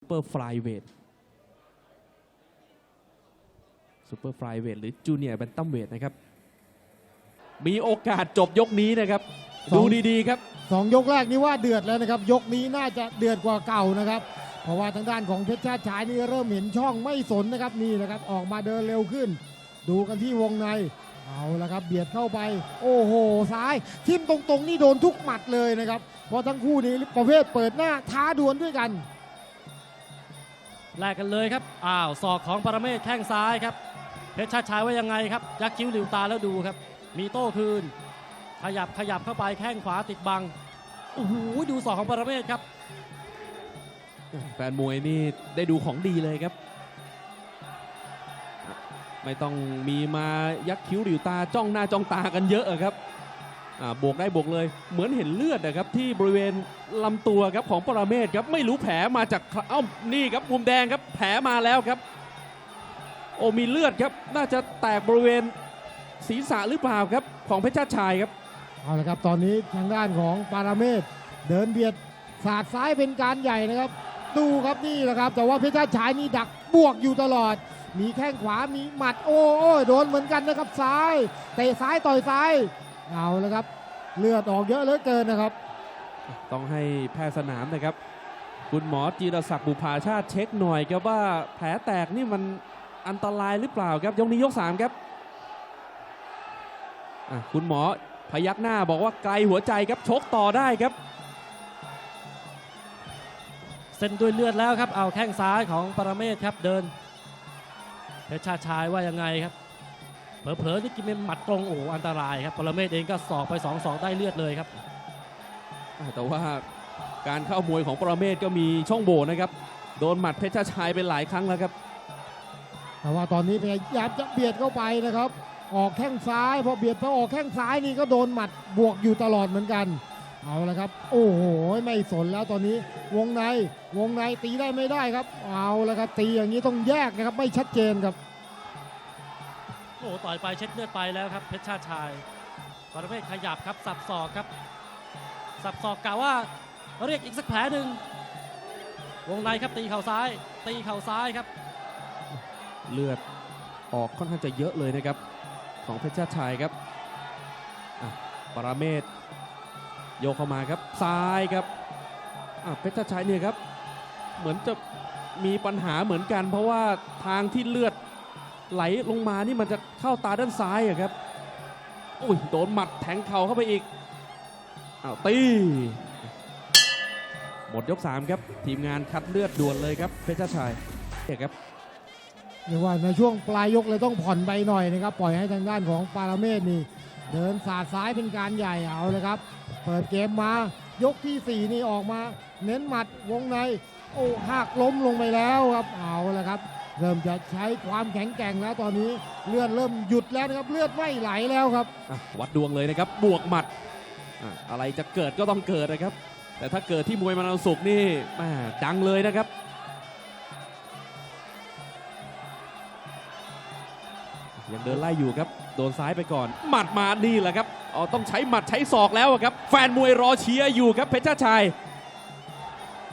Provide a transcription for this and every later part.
ซูเปอร์ฟลายเวทซูเปอร์ฟลายเวทหรือจูเนียร์แบนตัมเวทนะครับ มีโอกาสจบยกนี้นะครับสองดูดีๆครับ สองยกแรกนี่ว่าเดือดแล้วนะครับ ยกนี้น่าจะเดือดกว่าเก่านะครับ เพราะว่าทางด้านของเพชรชาติชายนี่เริ่มเห็นช่องไม่สนนะครับนี่นะครับ ออกมาเดินเร็วขึ้น ดูกันที่วงในเอาละครับ เบียดเข้าไป โอ้โหซ้ายทิ่มตรงๆนี่โดนทุกหมัดเลยนะครับ เพราะทั้งคู่นี้ประเภทเปิดหน้าท้าดวลด้วยกัน แลกกันเลยครับ อ้าวศอกของปรเมศแข้งซ้ายครับ เพชรชาติชายว่ายังไงครับ ยักคิ้วหลิวตาแล้วดูครับ มีโต้คืน ขยับขยับเข้าไปแข้งขวาติดบัง โอ้โห ดูศอกของปรเมศครับ แฟนมวยนี่ได้ดูของดีเลยครับ ไม่ต้องมีมายักคิ้วหลิวตาจ้องหน้าจ้องตากันเยอะครับ บวกได้บวกเลย เหมือนเห็นเลือดนะครับที่บริเวณลำตัวครับของปรเมศครับไม่รู้แผลมาจากเอ้านี่ครับมุมแดงครับแผลมาแล้วครับ โอ้มีเลือดครับน่าจะแตกบริเวณศีรษะหรือเปล่าครับของเพชรชาติชายครับเอาละครับตอนนี้ทางด้านของปาราเมศเดินเบียดสาดซ้ายเป็นการใหญ่นะครับ ดูครับนี่แหละครับ แต่ว่าเพชรชาติชายนี่ดักบวกอยู่ตลอด มีแข้งขวามีหมัดโอ้โอ้โดนเหมือนกันนะครับซ้ายเตะซ้ายต่อยซ้าย เอาละครับ เลือดออกเยอะเหลือเกินนะครับ ต้องให้แพทย์สนามนะครับ คุณหมอจีรศักดิ์บุภาชาติเช็คหน่อยครับว่าแผลแตกนี่มันอันตรายหรือเปล่าครับ ยกนี้ยก3ครับอะคุณหมอพยักหน้าบอกว่าไกลหัวใจครับชกต่อได้ครับ เส้นด้วยเลือดแล้วครับ เอาแข้งซ้ายของปรเมศครับเดินเพชรชาติชายว่ายังไงครับ เผลอๆนี่กินเป็นหมัดตรงโอ้โหอันตรายครับปรเมศเองก็สอกไป2อสองได้เลือดเลยครับอะแต่ว่าการเข้ามวยของปรเมศก็มีช่องโหว่นะครับ โดนหมัดเพชรชายไปหลายครั้งแล้วครับ แต่ว่าตอนนี้พยายามจะเบียดเข้าไปนะครับ ออกแข้งซ้ายพอเบียดพอออกแข้งซ้ายนี่ก็โดนหมัดบวกอยู่ตลอดเหมือนกันเอาละครับ โอ้โห ไม่สนแล้วตอนนี้ วงใน วงในตีได้ไม่ได้ครับ เอาละครับ ตีอย่างนี้ต้องแยกนะครับ ไม่ชัดเจนครับ โอ้โหต่อยไปเช็ดเลือดไปแล้วครับเพชรชาติชายปรเมศขยับครับสับศอกครับ สับศอกกะว่าเรียกอีกสักแผลหนึ่งวงในครับตีเข่าซ้าย ตีเข่าซ้ายครับ เลือดออกค่อนข้างจะเยอะเลยนะครับ ของเพชรชาติชายครับปราเมศโยกเข้ามาครับซ้ายครับเพชรชาติชายเนี่ยครับ เหมือนจะมีปัญหาเหมือนกัน เพราะว่าทางที่เลือด ไหลลงมานี่มันจะเข้าตาด้านซ้ายอะครับอุ้ยโดนหมัดแทงเข่าเข้าไปอีกอ้าวตีหมดยก 3 ครับ ทีมงานคัดเลือดด่วนเลยครับเพชรชาติชายเนี่ยครับเรียกว่าในช่วงปลายยกเลยต้องผ่อนไปหน่อยนะครับ ปล่อยให้ทางด้านของปาราเมศนี่ เดินสาดซ้ายเป็นการใหญ่เอาเลยครับ เปิดเกมมายกที่ 4 นี่ออกมา เน้นหมัดวงใน โอ้หักล้มลงไปแล้วครับเอาละครับ เริ่มจะใช้ความแข็งแกร่งแล้วตอนนี้เลือดเริ่มหยุดแล้วนะครับเลือดไม่ไหลแล้วครับอะวัดดวงเลยนะครับ บวกหมัดอะอะไรจะเกิดก็ต้องเกิดนะครับ แต่ถ้าเกิดที่มวยมันสุกนี่แม่ดังเลยนะครับ ยังเดินไล่อยู่ครับ โดนซ้ายไปก่อน หมัดมานี่แหละครับอ๋อต้องใช้หมัดใช้ศอกแล้วอะครับ แฟนมวยรอเชียร์อยู่ครับเพชรชาติชัย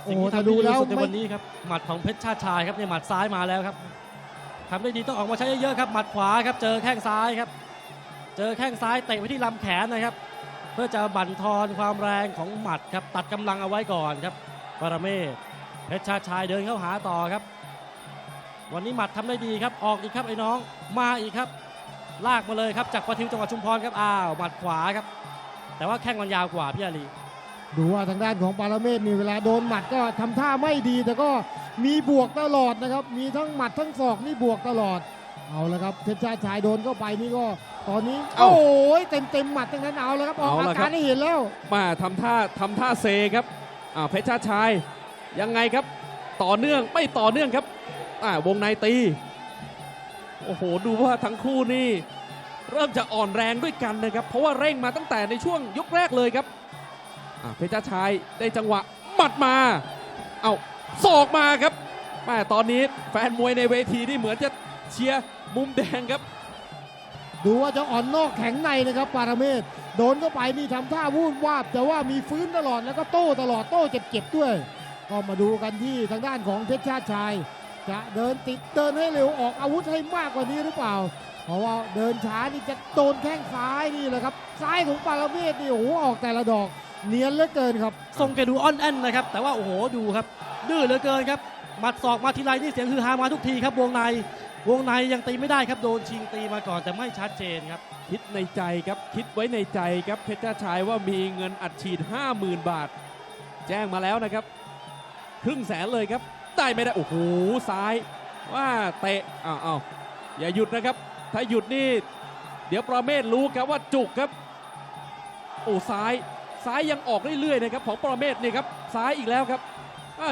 สิ่งที่แต่ทำดูได้ดีแล้วที่สุดในไม่วันนี้ครับหมัดของเพชรชาติชายครับเนี่ยหมัดซ้ายมาแล้วครับทำได้ดีต้องออกมาใช้เยอะๆครับหมัดขวาครับเจอแข้งซ้ายครับ เจอแข้งซ้ายเตะไปที่ลำแขนนะครับ เพื่อจะบั่นทอนความแรงของหมัดครับตัดกำลังเอาไว้ก่อนครับปรเมศเพชรชาติชายเดินเข้าหาต่อครับ วันนี้หมัดทำได้ดีครับออกอีกครับไอ้น้องมาอีกครับ ลากมาเลยครับจากปทิวจังหวัดชุมพรครับอ้าวหมัดขวาครับ แต่ว่าแข้งมันยาวกว่าพี่อาลี ดูว่าทางด้านของปาราเมศนี่เวลาโดนหมัดก็ทำท่าไม่ดี แต่ก็มีบวกตลอดนะครับ มีทั้งหมัดทั้งศอกนี่บวกตลอด เอาละครับเพชรชาติชายโดนเข้าไปนี่ก็ตอนนี้เอ้าโอ้ยเต็มเต็มๆหมัดทั้งนั้นเอาแล้วครับออกเอาอาละครัการบให้เห็นแล้วมาทำท่าทำท่าเซครับอ่าเพชรชาติชัยยังไงครับต่อเนื่องไม่ต่อเนื่องครับอ่าวงในตีโอ้โหดูว่าทั้งคู่นี่เริ่มจะอ่อนแรงด้วยกันนะครับ เพราะว่าเร่งมาตั้งแต่ในช่วงยกแรกเลยครับ อ่าเพชรชาติชัยได้จังหวะหมัดมา เอาศอกมาครับแม่ตอนนี้แฟนมวยในเวทีนี่เหมือนจะเชียร์มุมแดงครับ ดูว่าจะอ่อนนอกแข็งในนะครับปาราเมศโดนเข้าไปนี่ทำท่าวุ่นวาบ แต่ว่ามีฟื้นตลอดแล้วก็โต้ตลอดโต้เจ็บๆด้วย ก็มาดูกันที่ทางด้านของเพชรชาติชาย จะเดินติดเดินให้เร็วออกอาวุธให้มากกว่านี้หรือเปล่า เพราะว่าเดินช้านี่จะโดนแข้งซ้ายนี่แหละครับซ้ายของปาราเมศนี่โอ้โหออกแต่ละดอก เนียนเหลือเกินครับ ทรงแกดูอ่อนแอนนะครับ แต่ว่าโอ้โหดูครับ ดื้อเหลือเกินครับหมัดศอกมาทีไรนี่เสียงฮือฮามาทุกทีครับวงในวงในยังตีไม่ได้ครับโดนชิงตีมาก่อนแต่ไม่ชัดเจนครับ คิดในใจครับคิดไว้ในใจครับเพชรจ้าชายว่ามีเงินอัดฉีด 50,000 บาท แจ้งมาแล้วนะครับ ครึ่งแสนเลยครับ ได้ไม่ได้ โอ้โหซ้ายว่าเตะอ้าวอ้าวอย่าหยุดนะครับ ถ้าหยุดนี่ เดี๋ยวประเมศรู้ครับว่าจุกครับ โอ้ซ้าย ซ้ายยังออกเรื่อยๆนะครับของประเมศนี่ครับซ้ายอีกแล้วครับอะ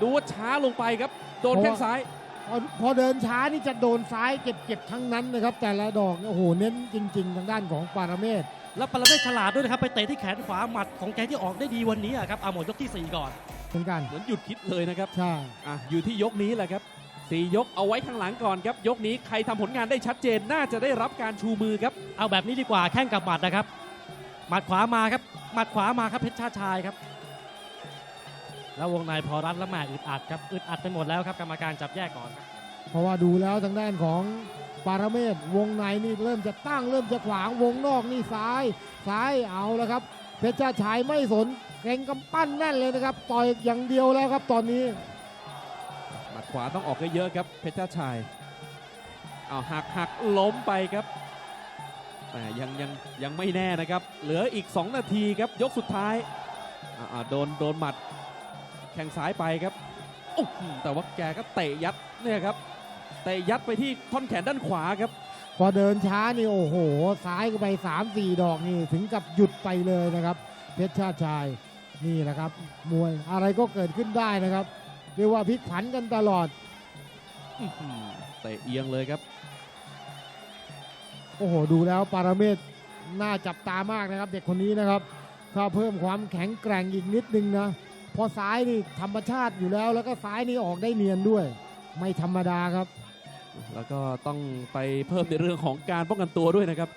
ดูว่าช้าลงไปครับ โดนแข้งซ้าย พอพอเดินช้านี่จะโดนซ้ายเก็บๆทั้งนั้นนะครับ แต่ละดอกเนี่ยโอ้โหเน้นจริง ๆ ทางด้านของปาราเมศแล้วปรเมศฉลาดด้วยนะครับไปเตะที่แขนขวาหมัดของแกที่ออกได้ดีวันนี้อะครับเอาหมดยกที่ 4 ก่อนเหมือนกันเหมือนหยุดคิดเลยนะครับใช่อะอยู่ที่ยกนี้แหละครับสี่ยกเอาไว้ข้างหลังก่อนครับ ยกนี้ใครทำผลงานได้ชัดเจนน่าจะได้รับการชูมือครับ เอาแบบนี้ดีกว่าแข้งกับหมัดนะครับ หมัดขวามาครับ หมัดขวามาครับเพชรชาติชายครับ แล้ววงในพอรัดแล้วแหม่อึดอัดครับอึดอัดไปหมดแล้วครับกรรมการจับแยกก่อนครับเพราะว่าดูแล้วทางด้านของปาราเมศวงในนี่เริ่มจะตั้งเริ่มจะขวางวงนอกนี่ซ้ายซ้ายเอาแล้วครับ เพชรชาติชายไม่สนเก่งกำปั้นแน่นเลยนะครับต่อยอย่างเดียวแล้วครับตอนนี้หมัดขวาต้องออกเยอะๆครับเพชรจ้าชายเอาหักหักล้มไปครับแต่ ยังยังยังไม่แน่นะครับ เหลืออีก 2 นาทีครับ ยกสุดท้ายอ่าอ่าโดนโดนหมัด แข้งซ้ายไปครับโอ้โหแต่ว่าแกก็เตะยัดเนี่ยครับเตะยัดไปที่ท่อนแขนด้านขวาครับ พอเดินช้านี่โอ้โห ซ้ายก็ไป 3 4 ดอกนี่ถึงกับหยุดไปเลยนะครับ เพชรชาติชายนี่แหละครับ มวยอะไรก็เกิดขึ้นได้นะครับ เรียกว่าพลิกผันกันตลอดอื้อหือเตะเอียงเลยครับ โอ้โหดูแล้วปาราเมศน่าจับตามากนะครับ เด็กคนนี้นะครับ ถ้าเพิ่มความแข็งแกร่งอีกนิดนึงนะพอซ้ายนี่ธรรมชาติอยู่แล้ว แล้วก็ซ้ายนี่ออกได้เนียนด้วย ไม่ธรรมดาครับ แล้วก็ต้องไปเพิ่มในเรื่องของการป้องกันตัวด้วยนะครับ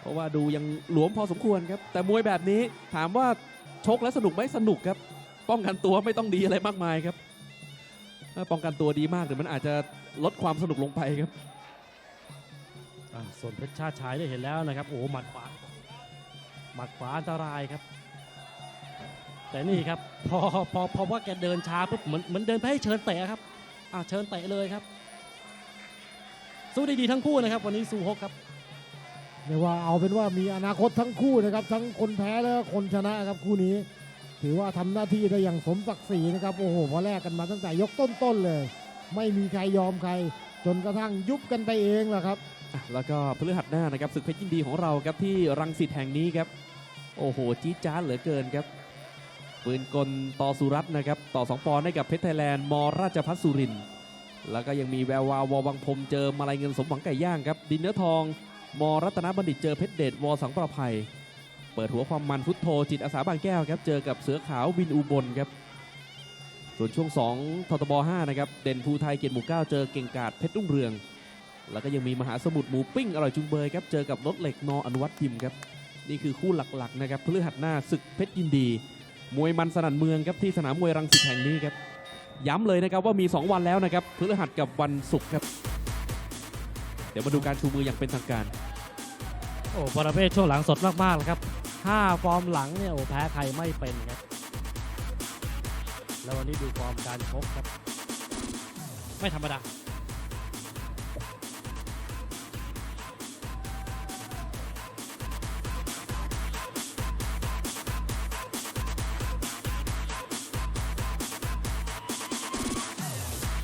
เพราะว่าดูยังหลวมพอสมควรครับ แต่มวยแบบนี้ถามว่าชกแล้วสนุกไหมสนุกครับ ป้องกันตัวไม่ต้องดีอะไรมากมายครับถ้าป้องกันตัวดีมากเดี๋ยวมันอาจจะลดความสนุกลงไปครับ ส่วนเพชรชาติชายได้เห็นแล้วนะครับ โอ้โหหมัดขวาหมัดขวาอันตรายครับ แต่นี่ครับพอพอพอว่าแกเดินช้าปุ๊บเหมือนเหมือนเดินไปให้เชิญเตะครับอ่าเชิญเตะเลยครับ สู้ได้ดีทั้งคู่นะครับ วันนี้สู้ฮกครับเรียกว่าเอาเป็นว่ามีอนาคตทั้งคู่นะครับ ทั้งคนแพ้และคนชนะครับคู่นี้ ถือว่าทำหน้าที่ได้อย่างสมศักดิ์ศรีนะครับโอ้โหพอแลกกันมาตั้งแต่ยกต้นๆเลย ไม่มีใครยอมใคร จนกระทั่งยุบกันไปเองแหละครับ แล้วก็พฤหัสหน้านะครับศึกเพชรยินดีของเราครับที่รังสิตแห่งนี้ครับ โอ้โห จี๊ดจ้าดเหลือเกินครับปืนกลต่อสุรัตน์นะครับ ต่อสองปอนด์ให้กับเพชรไทยแลนด์มราชพัฒสุรินทร์แล้วก็ยังมีแวววาววอวังพรมเจอมาลายเงินสมหวังไก่ย่างครับ ดินเนื้อทอง มรัตนบัณฑิตเจอเพชรเดชวอสังประภัย เปิดหัวความมันฟุตโทจิตอาสาบางแก้วครับ เจอกับเสือขาววินอุบลครับ ส่วนช่วง2ททบ5นะครับ เด่นภูไทยเกียรติหมู่เก้าเจอเก่งกาดเพชรรุ่งเรือง แล้วก็ยังมีมหาสมุทรหมูปิ้งอร่อยจุงเบยครับเจอกับรถเหล็กนออนุวัตยิมครับนี่คือคู่หลักๆนะครับพฤหัสหน้าศึกเพชรยินดี มวยมันสนั่นเมืองครับที่สนามมวยรังสิตแห่งนี้ครับย้ำเลยนะครับว่ามี 2 วันแล้วนะครับพฤหัสกับวันศุกร์ครับ เดี๋ยวมาดูการชูมืออย่างเป็นทางการ โอ้ประเภทช่วงหลังสดมากๆเลยครับห้าฟอร์มหลังเนี่ยโอ้แพ้ใครไม่เป็นครับ แล้ววันนี้ดูฟอร์มการชกครับ ไม่ธรรมดา